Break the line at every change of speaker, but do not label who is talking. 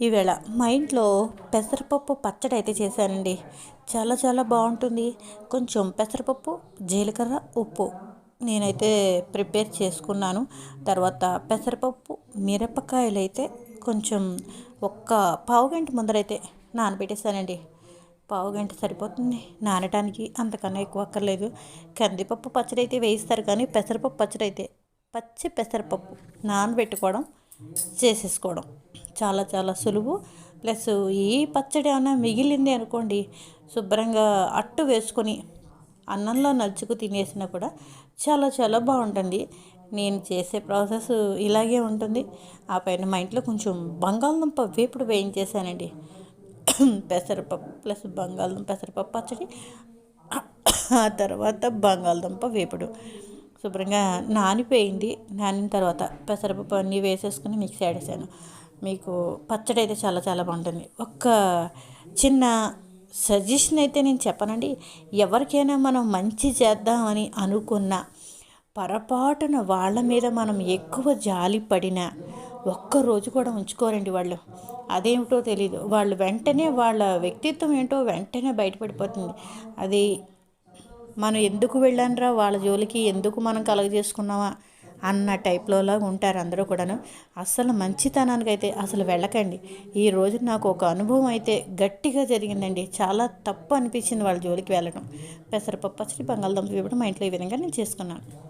ఈవేళ మా ఇంట్లో పెసరపప్పు పచ్చడి అయితే చేశానండి. చాలా చాలా బాగుంటుంది. కొంచెం పెసరపప్పు జీలకర్ర ఉప్పు నేనైతే ప్రిపేర్ చేసుకున్నాను. తర్వాత పెసరపప్పు మిరపకాయలు అయితే కొంచెం ఒక్క పావు గంట ముందరైతే నానబెట్టేసానండి పావు గంట సరిపోతుంది నానటానికి అంతకన్నా ఎక్కువ అక్కర్లేదు. కందిపప్పు పచ్చడి అయితే వేయిస్తారు కానీ పెసరపప్పు పచ్చడి అయితే పచ్చి పెసరపప్పు నానబెట్టుకోవడం చేసేసుకోవడం. చాలా చాలా సులువు. ప్లస్ ఈ పచ్చడి అన్న మిగిలింది అనుకోండి శుభ్రంగా అట్టు వేసుకొని అన్నంలో నలుచుకు తినేసినా కూడా చాలా చాలా బాగుంటుంది. నేను చేసే ప్రాసెస్ ఇలాగే ఉంటుంది. ఆ పైన మా ఇంట్లో కొంచెం బంగాళదుంప వేపుడు వేయించేసానండి పెసరపప్పు ప్లస్ బంగాళదుంప పెసరపప్పు పచ్చడి ఆ తర్వాత బంగాళదుంప వేపుడు. శుభ్రంగా నానిపోయింది. నానిన తర్వాత పెసరపప్పు అన్నీ వేసేసుకుని మిక్సీ ఆడేసాను మీకు పచ్చడి అయితే చాలా చాలా బాగుంటుంది. ఒక్క చిన్న సజెషన్ అయితే నేను చెప్పనండి. ఎవరికైనా మనం మంచి చేద్దామని అనుకున్న పొరపాటున వాళ్ళ మీద మనం ఎక్కువ జాలి పడినా ఒక్కరోజు కూడా ఉంచుకోరండి వాళ్ళు. అదేమిటో తెలియదు వాళ్ళు వెంటనే వాళ్ళ వ్యక్తిత్వం ఏంటో వెంటనే బయటపడిపోతుంది. అది మనం ఎందుకు వెళ్ళానరా? వాళ్ళ జోలికి ఎందుకు మనం కలగజేసుకున్నామా? అన్న టైప్లోలా ఉంటారు అందరూ కూడాను. అసలు మంచితనానికి అయితే అసలు వెళ్ళకండి. ఈ రోజు నాకు ఒక అనుభవం అయితే గట్టిగా జరిగిందండి. చాలా తప్పు అనిపించింది వాళ్ళ జోలికి వెళ్ళడం. పెసరపప్పు పచ్చడి బంగాళదుంప ఇవ్వడం మా ఇంట్లో ఈ విధంగా నేను చేసుకున్నాను.